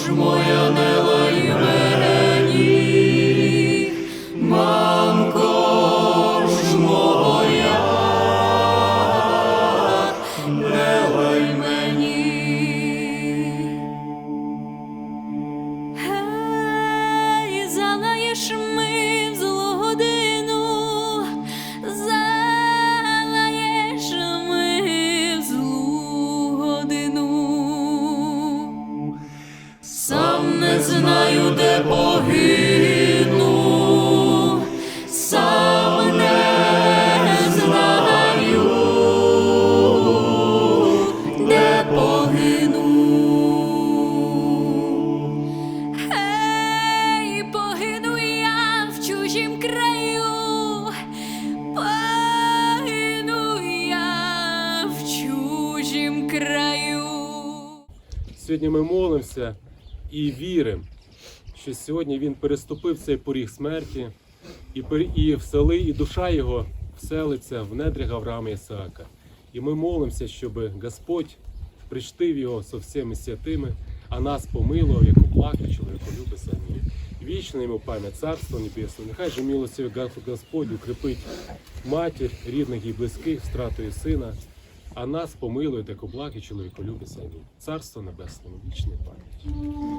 ж моя не лай мені, мамко ж моя, не лай мені. Гей, залаєш ми Сьогодні ми молимося і віримо, що сьогодні він переступив цей поріг смерті, і, і всели, і душа його вселиться в недрі Авраама Ісаака. І ми молимося, щоб Господь причтив його со всіми святими, а нас помилував, як оплака чоловіку самі. Вічна йому пам'ять Царство Небесне. Нехай же милостивий Господь укріпить матір, рідних і близьких втратою сина, а нас помилує, як облаки чоловіку самі. Царство Небесне, вічне пам'ять.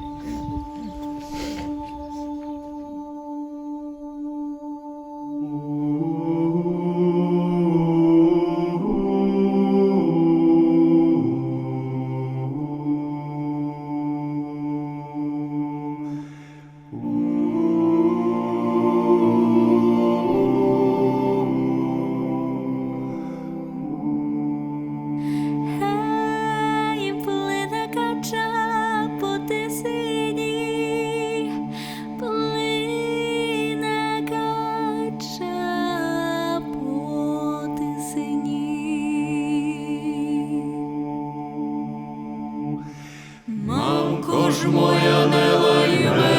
Мамко моя не лай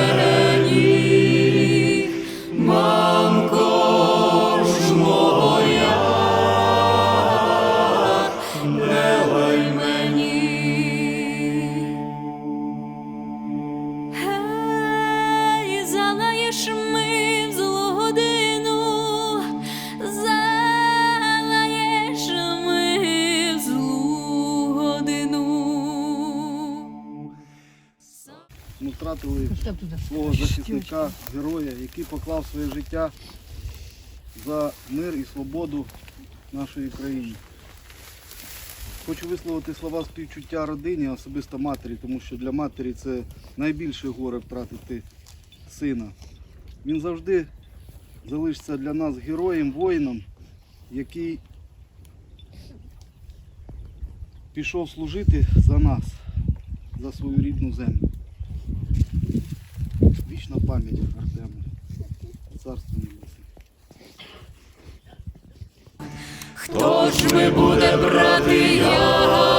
втратили свого захисника, героя, який поклав своє життя за мир і свободу нашої країни. Хочу висловити слова співчуття родині, особисто матері, тому що для матері це найбільше горе втратити сина. Він завжди залишиться для нас героєм, воїном, який пішов служити за нас, за свою рідну землю. Вічна пам'ять Артему. Царство небесне. Хто ж ми буде брати я